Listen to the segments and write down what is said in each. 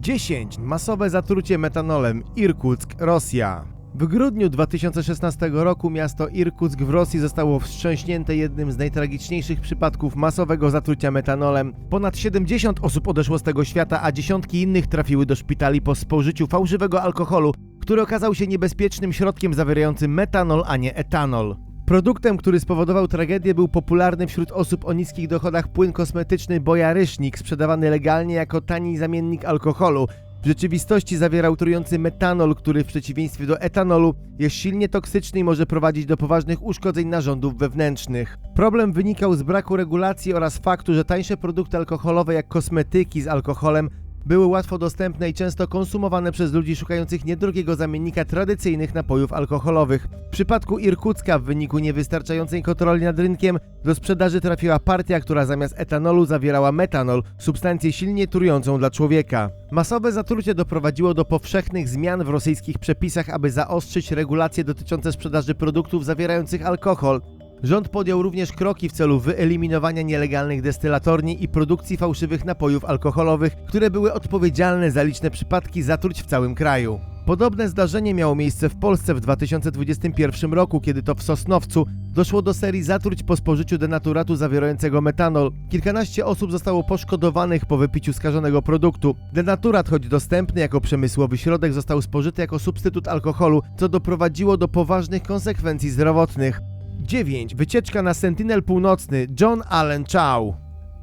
10. Masowe zatrucie metanolem. Irkuck, Rosja. W grudniu 2016 roku miasto Irkuck w Rosji zostało wstrząśnięte jednym z najtragiczniejszych przypadków masowego zatrucia metanolem. Ponad 70 osób odeszło z tego świata, a dziesiątki innych trafiły do szpitali po spożyciu fałszywego alkoholu, który okazał się niebezpiecznym środkiem zawierającym metanol, a nie etanol. Produktem, który spowodował tragedię, był popularny wśród osób o niskich dochodach płyn kosmetyczny Bojarysznik, sprzedawany legalnie jako tani zamiennik alkoholu. W rzeczywistości zawierał trujący metanol, który w przeciwieństwie do etanolu jest silnie toksyczny i może prowadzić do poważnych uszkodzeń narządów wewnętrznych. Problem wynikał z braku regulacji oraz faktu, że tańsze produkty alkoholowe jak kosmetyki z alkoholem były łatwo dostępne i często konsumowane przez ludzi szukających niedrogiego zamiennika tradycyjnych napojów alkoholowych. W przypadku Irkucka w wyniku niewystarczającej kontroli nad rynkiem do sprzedaży trafiła partia, która zamiast etanolu zawierała metanol, substancję silnie trującą dla człowieka. Masowe zatrucie doprowadziło do powszechnych zmian w rosyjskich przepisach, aby zaostrzyć regulacje dotyczące sprzedaży produktów zawierających alkohol. Rząd podjął również kroki w celu wyeliminowania nielegalnych destylatorni i produkcji fałszywych napojów alkoholowych, które były odpowiedzialne za liczne przypadki zatruć w całym kraju. Podobne zdarzenie miało miejsce w Polsce w 2021 roku, kiedy to w Sosnowcu doszło do serii zatruć po spożyciu denaturatu zawierającego metanol. Kilkanaście osób zostało poszkodowanych po wypiciu skażonego produktu. Denaturat, choć dostępny jako przemysłowy środek, został spożyty jako substytut alkoholu, co doprowadziło do poważnych konsekwencji zdrowotnych. 9. Wycieczka na Sentinel Północny John Allen Chow.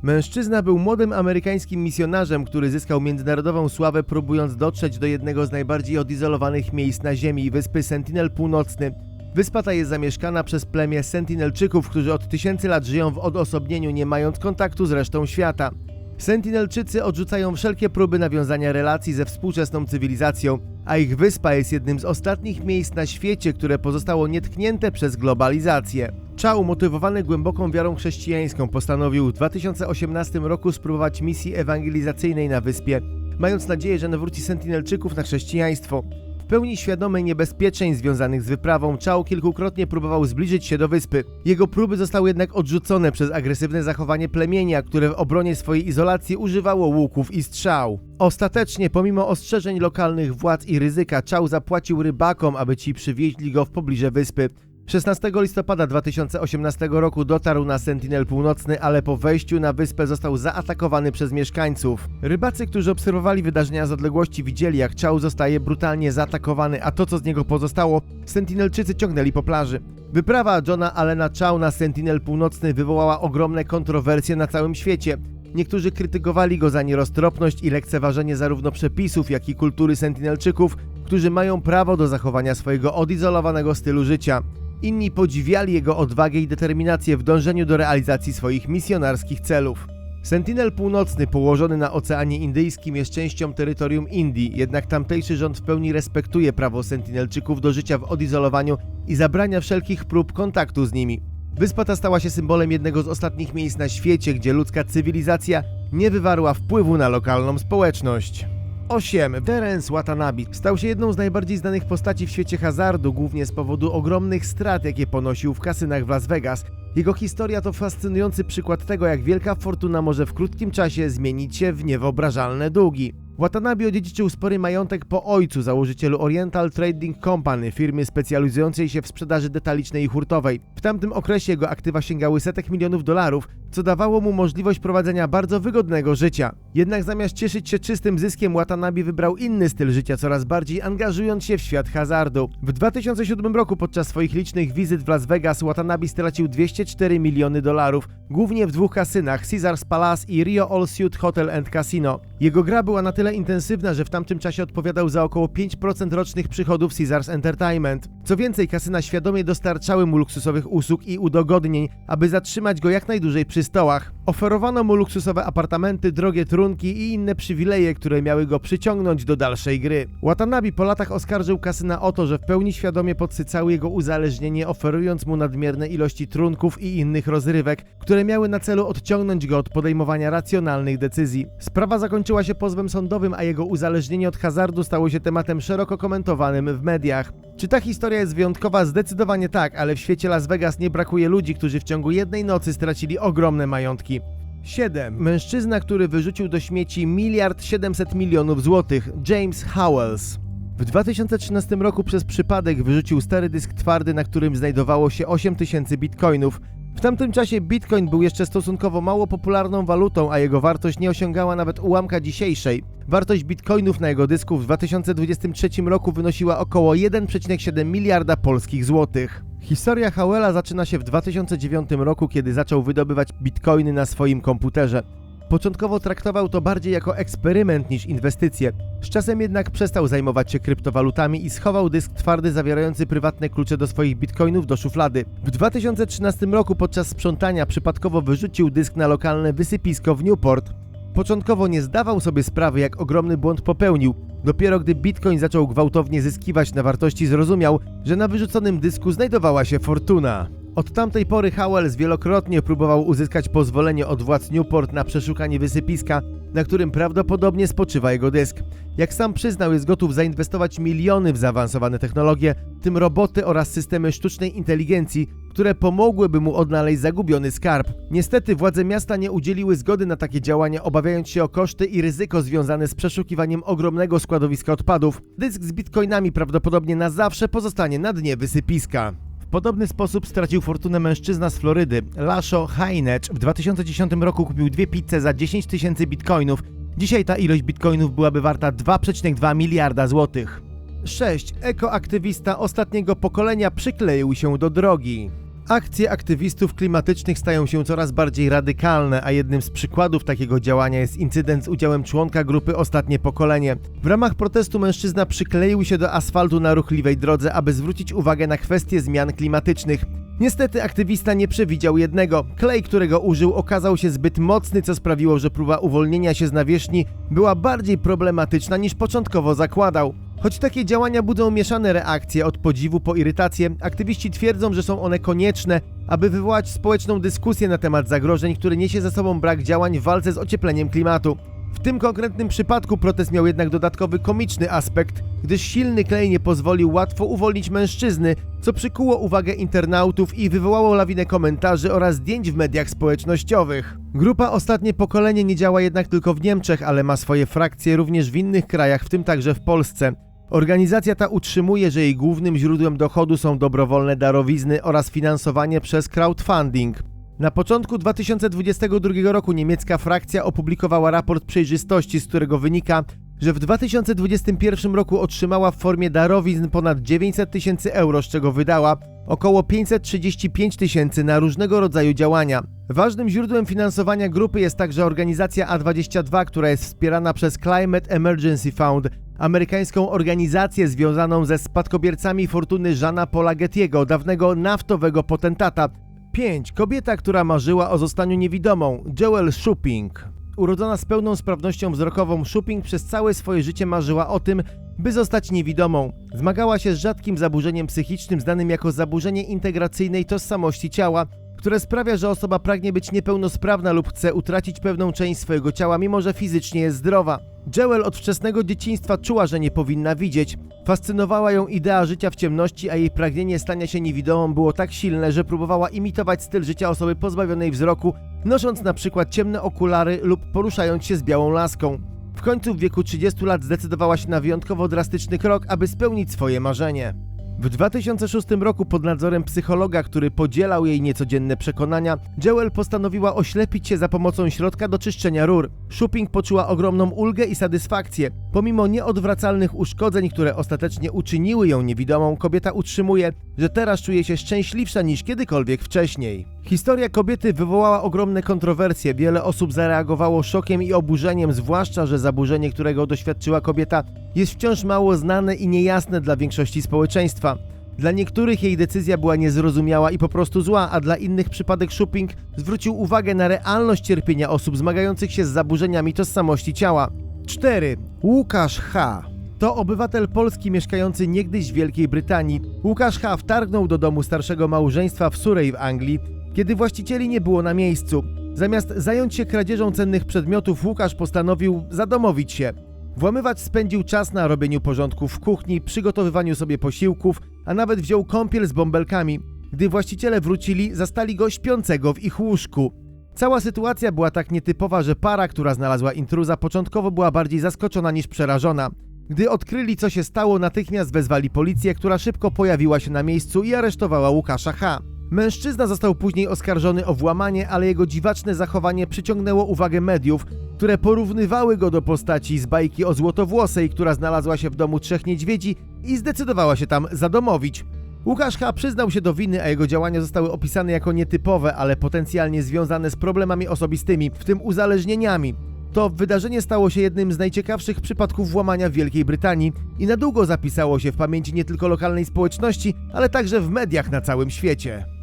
Mężczyzna był młodym amerykańskim misjonarzem, który zyskał międzynarodową sławę próbując dotrzeć do jednego z najbardziej odizolowanych miejsc na Ziemi, wyspy Sentinel Północny. Wyspa ta jest zamieszkana przez plemię Sentinelczyków, którzy od tysięcy lat żyją w odosobnieniu, nie mając kontaktu z resztą świata. Sentinelczycy odrzucają wszelkie próby nawiązania relacji ze współczesną cywilizacją, a ich wyspa jest jednym z ostatnich miejsc na świecie, które pozostało nietknięte przez globalizację. Chao, motywowany głęboką wiarą chrześcijańską, postanowił w 2018 roku spróbować misji ewangelizacyjnej na wyspie, mając nadzieję, że nawróci Sentinelczyków na chrześcijaństwo. Pełni świadomy niebezpieczeństw związanych z wyprawą, Chao kilkukrotnie próbował zbliżyć się do wyspy. Jego próby zostały jednak odrzucone przez agresywne zachowanie plemienia, które w obronie swojej izolacji używało łuków i strzał. Ostatecznie, pomimo ostrzeżeń lokalnych władz i ryzyka, Chao zapłacił rybakom, aby ci przywieźli go w pobliże wyspy. 16 listopada 2018 roku dotarł na Sentinel Północny, ale po wejściu na wyspę został zaatakowany przez mieszkańców. Rybacy, którzy obserwowali wydarzenia z odległości, widzieli jak Chao zostaje brutalnie zaatakowany, a to co z niego pozostało, Sentinelczycy ciągnęli po plaży. Wyprawa Johna Allena Chao na Sentinel Północny wywołała ogromne kontrowersje na całym świecie. Niektórzy krytykowali go za nieroztropność i lekceważenie zarówno przepisów, jak i kultury Sentinelczyków, którzy mają prawo do zachowania swojego odizolowanego stylu życia. Inni podziwiali jego odwagę i determinację w dążeniu do realizacji swoich misjonarskich celów. Sentinel Północny, położony na Oceanie Indyjskim, jest częścią terytorium Indii, jednak tamtejszy rząd w pełni respektuje prawo Sentinelczyków do życia w odizolowaniu i zabrania wszelkich prób kontaktu z nimi. Wyspa ta stała się symbolem jednego z ostatnich miejsc na świecie, gdzie ludzka cywilizacja nie wywarła wpływu na lokalną społeczność. 8. Terence Watanabe stał się jedną z najbardziej znanych postaci w świecie hazardu, głównie z powodu ogromnych strat, jakie ponosił w kasynach w Las Vegas. Jego historia to fascynujący przykład tego, jak wielka fortuna może w krótkim czasie zmienić się w niewyobrażalne długi. Watanabe odziedziczył spory majątek po ojcu, założycielu Oriental Trading Company, firmy specjalizującej się w sprzedaży detalicznej i hurtowej. W tamtym okresie jego aktywa sięgały setek milionów dolarów, co dawało mu możliwość prowadzenia bardzo wygodnego życia. Jednak zamiast cieszyć się czystym zyskiem, Watanabe wybrał inny styl życia, coraz bardziej angażując się w świat hazardu. W 2007 roku podczas swoich licznych wizyt w Las Vegas Watanabe stracił 204 miliony dolarów, głównie w dwóch kasynach Caesars Palace i Rio All Suite Hotel and Casino. Jego gra była na tyle intensywna, że w tamtym czasie odpowiadał za około 5% rocznych przychodów Caesars Entertainment. Co więcej, kasyna świadomie dostarczały mu luksusowych usług i udogodnień, aby zatrzymać go jak najdłużej przy stołach. Oferowano mu luksusowe apartamenty, drogie trunki i inne przywileje, które miały go przyciągnąć do dalszej gry. Watanabe po latach oskarżył kasyna o to, że w pełni świadomie podsycały jego uzależnienie, oferując mu nadmierne ilości trunków i innych rozrywek, które miały na celu odciągnąć go od podejmowania racjonalnych decyzji. Sprawa zakończyła się pozwem sądowym, a jego uzależnienie od hazardu stało się tematem szeroko komentowanym w mediach. Czy ta historia jest wyjątkowa? Zdecydowanie tak, ale w świecie Las Vegas nie brakuje ludzi, którzy w ciągu jednej nocy stracili ogromne majątki. 7. Mężczyzna, który wyrzucił do śmieci miliard 700 milionów złotych, James Howells. W 2013 roku przez przypadek wyrzucił stary dysk twardy, na którym znajdowało się 8000 bitcoinów. W tamtym czasie bitcoin był jeszcze stosunkowo mało popularną walutą, a jego wartość nie osiągała nawet ułamka dzisiejszej. Wartość bitcoinów na jego dysku w 2023 roku wynosiła około 1,7 miliarda polskich złotych. Historia Howella zaczyna się w 2009 roku, kiedy zaczął wydobywać bitcoiny na swoim komputerze. Początkowo traktował to bardziej jako eksperyment niż inwestycję. Z czasem jednak przestał zajmować się kryptowalutami i schował dysk twardy zawierający prywatne klucze do swoich bitcoinów do szuflady. W 2013 roku podczas sprzątania przypadkowo wyrzucił dysk na lokalne wysypisko w Newport. Początkowo nie zdawał sobie sprawy, jak ogromny błąd popełnił. Dopiero gdy Bitcoin zaczął gwałtownie zyskiwać na wartości, zrozumiał, że na wyrzuconym dysku znajdowała się fortuna. Od tamtej pory Howells wielokrotnie próbował uzyskać pozwolenie od władz Newport na przeszukanie wysypiska, na którym prawdopodobnie spoczywa jego dysk. Jak sam przyznał, jest gotów zainwestować miliony w zaawansowane technologie, w tym roboty oraz systemy sztucznej inteligencji, które pomogłyby mu odnaleźć zagubiony skarb. Niestety władze miasta nie udzieliły zgody na takie działania, obawiając się o koszty i ryzyko związane z przeszukiwaniem ogromnego składowiska odpadów. Dysk z bitcoinami prawdopodobnie na zawsze pozostanie na dnie wysypiska. W podobny sposób stracił fortunę mężczyzna z Florydy. Lasho Heinecz w 2010 roku kupił dwie pizze za 10 tysięcy bitcoinów. Dzisiaj ta ilość bitcoinów byłaby warta 2,2 miliarda złotych. 6. Ekoaktywista ostatniego pokolenia przykleił się do drogi. Akcje aktywistów klimatycznych stają się coraz bardziej radykalne, a jednym z przykładów takiego działania jest incydent z udziałem członka grupy Ostatnie Pokolenie. W ramach protestu mężczyzna przykleił się do asfaltu na ruchliwej drodze, aby zwrócić uwagę na kwestie zmian klimatycznych. Niestety aktywista nie przewidział jednego. Klej, którego użył, okazał się zbyt mocny, co sprawiło, że próba uwolnienia się z nawierzchni była bardziej problematyczna niż początkowo zakładał. Choć takie działania budzą mieszane reakcje od podziwu po irytację, aktywiści twierdzą, że są one konieczne, aby wywołać społeczną dyskusję na temat zagrożeń, które niesie ze sobą brak działań w walce z ociepleniem klimatu. W tym konkretnym przypadku protest miał jednak dodatkowy komiczny aspekt, gdyż silny klej nie pozwolił łatwo uwolnić mężczyzny, co przykuło uwagę internautów i wywołało lawinę komentarzy oraz zdjęć w mediach społecznościowych. Grupa Ostatnie Pokolenie nie działa jednak tylko w Niemczech, ale ma swoje frakcje również w innych krajach, w tym także w Polsce. Organizacja ta utrzymuje, że jej głównym źródłem dochodu są dobrowolne darowizny oraz finansowanie przez crowdfunding. Na początku 2022 roku niemiecka frakcja opublikowała raport przejrzystości, z którego wynika, że w 2021 roku otrzymała w formie darowizn ponad 900 tysięcy euro, z czego wydała około 535 tysięcy na różnego rodzaju działania. Ważnym źródłem finansowania grupy jest także organizacja A22, która jest wspierana przez Climate Emergency Fund, amerykańską organizację związaną ze spadkobiercami fortuny Żana Paula Gettiego, dawnego naftowego potentata. 5. Kobieta, która marzyła o zostaniu niewidomą, Joel Schupping. Urodzona z pełną sprawnością wzrokową, Schupping przez całe swoje życie marzyła o tym, by zostać niewidomą. Zmagała się z rzadkim zaburzeniem psychicznym znanym jako zaburzenie integracyjnej tożsamości ciała, które sprawia, że osoba pragnie być niepełnosprawna lub chce utracić pewną część swojego ciała, mimo że fizycznie jest zdrowa. Joel od wczesnego dzieciństwa czuła, że nie powinna widzieć. Fascynowała ją idea życia w ciemności, a jej pragnienie stania się niewidomą było tak silne, że próbowała imitować styl życia osoby pozbawionej wzroku, nosząc na przykład ciemne okulary lub poruszając się z białą laską. W końcu w wieku 30 lat zdecydowała się na wyjątkowo drastyczny krok, aby spełnić swoje marzenie. W 2006 roku pod nadzorem psychologa, który podzielał jej niecodzienne przekonania, Joel postanowiła oślepić się za pomocą środka do czyszczenia rur. Schupping poczuła ogromną ulgę i satysfakcję. Pomimo nieodwracalnych uszkodzeń, które ostatecznie uczyniły ją niewidomą, kobieta utrzymuje, że teraz czuje się szczęśliwsza niż kiedykolwiek wcześniej. Historia kobiety wywołała ogromne kontrowersje. Wiele osób zareagowało szokiem i oburzeniem, zwłaszcza, że zaburzenie, którego doświadczyła kobieta, jest wciąż mało znane i niejasne dla większości społeczeństwa. Dla niektórych jej decyzja była niezrozumiała i po prostu zła, a dla innych przypadek Schupping zwrócił uwagę na realność cierpienia osób zmagających się z zaburzeniami tożsamości ciała. 4. Łukasz H. To obywatel Polski mieszkający niegdyś w Wielkiej Brytanii. Łukasz H. wtargnął do domu starszego małżeństwa w Surrey w Anglii, kiedy właścicieli nie było na miejscu. Zamiast zająć się kradzieżą cennych przedmiotów, Łukasz postanowił zadomowić się. Włamywacz spędził czas na robieniu porządków w kuchni, przygotowywaniu sobie posiłków, a nawet wziął kąpiel z bąbelkami. Gdy właściciele wrócili, zastali go śpiącego w ich łóżku. Cała sytuacja była tak nietypowa, że para, która znalazła intruza, początkowo była bardziej zaskoczona niż przerażona. Gdy odkryli, co się stało, natychmiast wezwali policję, która szybko pojawiła się na miejscu i aresztowała Łukasza H. Mężczyzna został później oskarżony o włamanie, ale jego dziwaczne zachowanie przyciągnęło uwagę mediów, które porównywały go do postaci z bajki o Złotowłosej, która znalazła się w domu trzech niedźwiedzi i zdecydowała się tam zadomowić. Łukasz H. przyznał się do winy, a jego działania zostały opisane jako nietypowe, ale potencjalnie związane z problemami osobistymi, w tym uzależnieniami. To wydarzenie stało się jednym z najciekawszych przypadków włamania w Wielkiej Brytanii i na długo zapisało się w pamięci nie tylko lokalnej społeczności, ale także w mediach na całym świecie.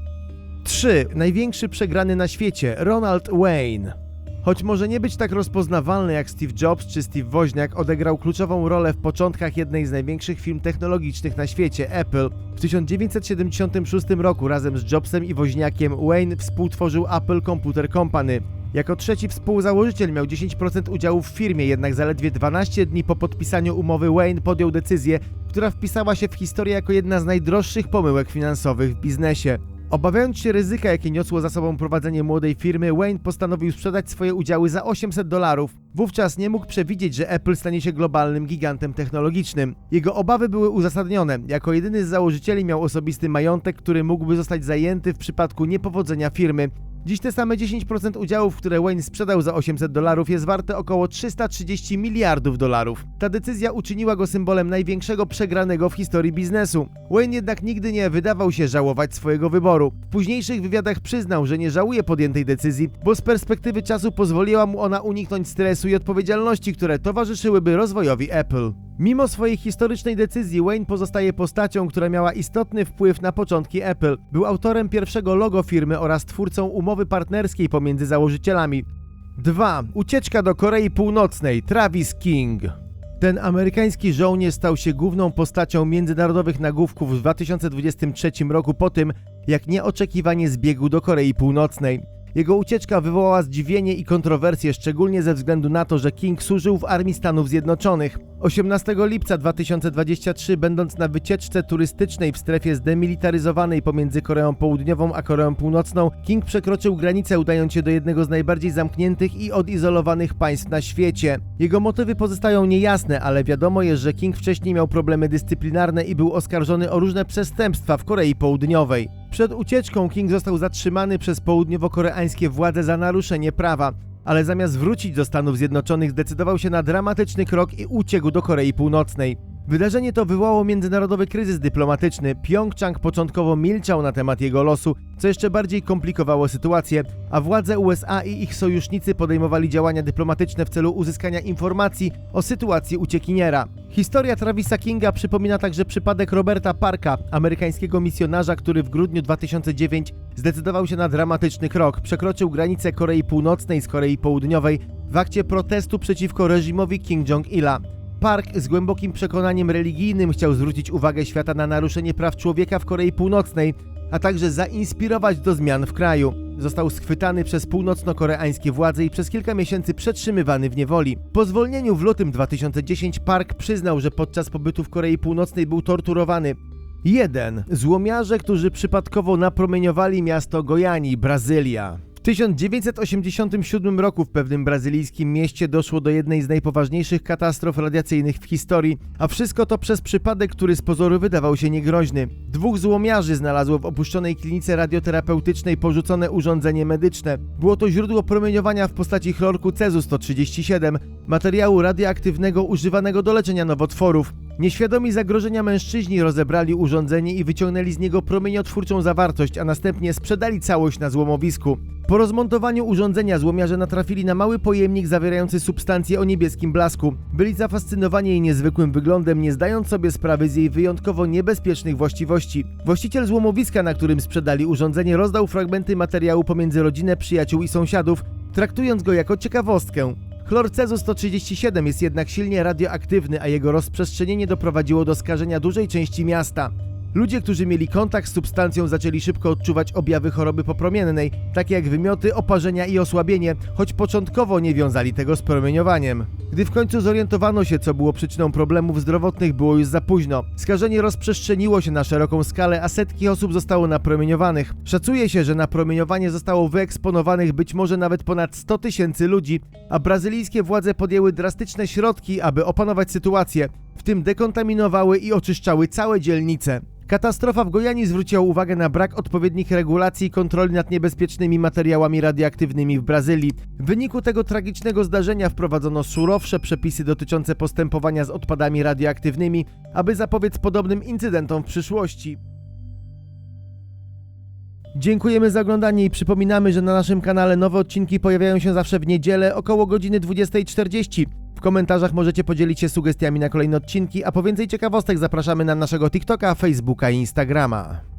3. Największy przegrany na świecie Ronald Wayne. Choć może nie być tak rozpoznawalny jak Steve Jobs czy Steve Woźniak, odegrał kluczową rolę w początkach jednej z największych firm technologicznych na świecie, Apple. W 1976 roku razem z Jobsem i Woźniakiem Wayne współtworzył Apple Computer Company. Jako trzeci współzałożyciel miał 10% udziału w firmie, jednak zaledwie 12 dni po podpisaniu umowy Wayne podjął decyzję, która wpisała się w historię jako jedna z najdroższych pomyłek finansowych w biznesie. Obawiając się ryzyka, jakie niosło za sobą prowadzenie młodej firmy, Wayne postanowił sprzedać swoje udziały za 800 dolarów. Wówczas nie mógł przewidzieć, że Apple stanie się globalnym gigantem technologicznym. Jego obawy były uzasadnione. Jako jedyny z założycieli miał osobisty majątek, który mógłby zostać zajęty w przypadku niepowodzenia firmy. Dziś te same 10% udziałów, które Wayne sprzedał za 800 dolarów jest warte około 330 miliardów dolarów. Ta decyzja uczyniła go symbolem największego przegranego w historii biznesu. Wayne jednak nigdy nie wydawał się żałować swojego wyboru. W późniejszych wywiadach przyznał, że nie żałuje podjętej decyzji, bo z perspektywy czasu pozwoliła mu ona uniknąć stresu i odpowiedzialności, które towarzyszyłyby rozwojowi Apple. Mimo swojej historycznej decyzji, Wayne pozostaje postacią, która miała istotny wpływ na początki Apple. Był autorem pierwszego logo firmy oraz twórcą umowy partnerskiej pomiędzy założycielami. 2. Ucieczka do Korei Północnej. Travis King. Ten amerykański żołnierz stał się główną postacią międzynarodowych nagłówków w 2023 roku po tym, jak nieoczekiwanie zbiegł do Korei Północnej. Jego ucieczka wywołała zdziwienie i kontrowersje, szczególnie ze względu na to, że King służył w Armii Stanów Zjednoczonych. 18 lipca 2023, będąc na wycieczce turystycznej w strefie zdemilitaryzowanej pomiędzy Koreą Południową a Koreą Północną, King przekroczył granicę, udając się do jednego z najbardziej zamkniętych i odizolowanych państw na świecie. Jego motywy pozostają niejasne, ale wiadomo jest, że King wcześniej miał problemy dyscyplinarne i był oskarżony o różne przestępstwa w Korei Południowej. Przed ucieczką King został zatrzymany przez południowo-koreańskie władze za naruszenie prawa ale zamiast wrócić do Stanów Zjednoczonych zdecydował się na dramatyczny krok i uciekł do Korei Północnej. Wydarzenie to wywołało międzynarodowy kryzys dyplomatyczny. Pjongczang początkowo milczał na temat jego losu, co jeszcze bardziej komplikowało sytuację, a władze USA i ich sojusznicy podejmowali działania dyplomatyczne w celu uzyskania informacji o sytuacji uciekiniera. Historia Travisa Kinga przypomina także przypadek Roberta Parka, amerykańskiego misjonarza, który w grudniu 2009 zdecydował się na dramatyczny krok. Przekroczył granicę Korei Północnej z Korei Południowej w akcie protestu przeciwko reżimowi Kim Jong-ila. Park z głębokim przekonaniem religijnym chciał zwrócić uwagę świata na naruszenie praw człowieka w Korei Północnej, a także zainspirować do zmian w kraju. Został schwytany przez północno-koreańskie władze i przez kilka miesięcy przetrzymywany w niewoli. Po zwolnieniu w lutym 2010 Park przyznał, że podczas pobytu w Korei Północnej był torturowany. 1. Złomiarze, którzy przypadkowo napromieniowali miasto Gojani, Brazylia. W 1987 roku w pewnym brazylijskim mieście doszło do jednej z najpoważniejszych katastrof radiacyjnych w historii, a wszystko to przez przypadek, który z pozoru wydawał się niegroźny. Dwóch złomiarzy znalazło w opuszczonej klinice radioterapeutycznej porzucone urządzenie medyczne. Było to źródło promieniowania w postaci chlorku cezu-137, materiału radioaktywnego używanego do leczenia nowotworów. Nieświadomi zagrożenia mężczyźni rozebrali urządzenie i wyciągnęli z niego promieniotwórczą zawartość, a następnie sprzedali całość na złomowisku. Po rozmontowaniu urządzenia złomiarze natrafili na mały pojemnik zawierający substancję o niebieskim blasku. Byli zafascynowani jej niezwykłym wyglądem, nie zdając sobie sprawy z jej wyjątkowo niebezpiecznych właściwości. Właściciel złomowiska, na którym sprzedali urządzenie, rozdał fragmenty materiału pomiędzy rodzinę, przyjaciół i sąsiadów, traktując go jako ciekawostkę. Chlor cezu-137 jest jednak silnie radioaktywny, a jego rozprzestrzenienie doprowadziło do skażenia dużej części miasta. Ludzie, którzy mieli kontakt z substancją, zaczęli szybko odczuwać objawy choroby popromiennej, takie jak wymioty, oparzenia i osłabienie, choć początkowo nie wiązali tego z promieniowaniem. Gdy w końcu zorientowano się, co było przyczyną problemów zdrowotnych, było już za późno. Skażenie rozprzestrzeniło się na szeroką skalę, a setki osób zostało napromieniowanych. Szacuje się, że na promieniowanie zostało wyeksponowanych być może nawet ponad 100 tysięcy ludzi, a brazylijskie władze podjęły drastyczne środki, aby opanować sytuację, w tym dekontaminowały i oczyszczały całe dzielnice. Katastrofa w Gojani zwróciła uwagę na brak odpowiednich regulacji i kontroli nad niebezpiecznymi materiałami radioaktywnymi w Brazylii. W wyniku tego tragicznego zdarzenia wprowadzono surowsze przepisy dotyczące postępowania z odpadami radioaktywnymi, aby zapobiec podobnym incydentom w przyszłości. Dziękujemy za oglądanie i przypominamy, że na naszym kanale nowe odcinki pojawiają się zawsze w niedzielę około godziny 20.40. Komentarzach możecie podzielić się sugestiami na kolejne odcinki, a po więcej ciekawostek zapraszamy na naszego TikToka, Facebooka i Instagrama.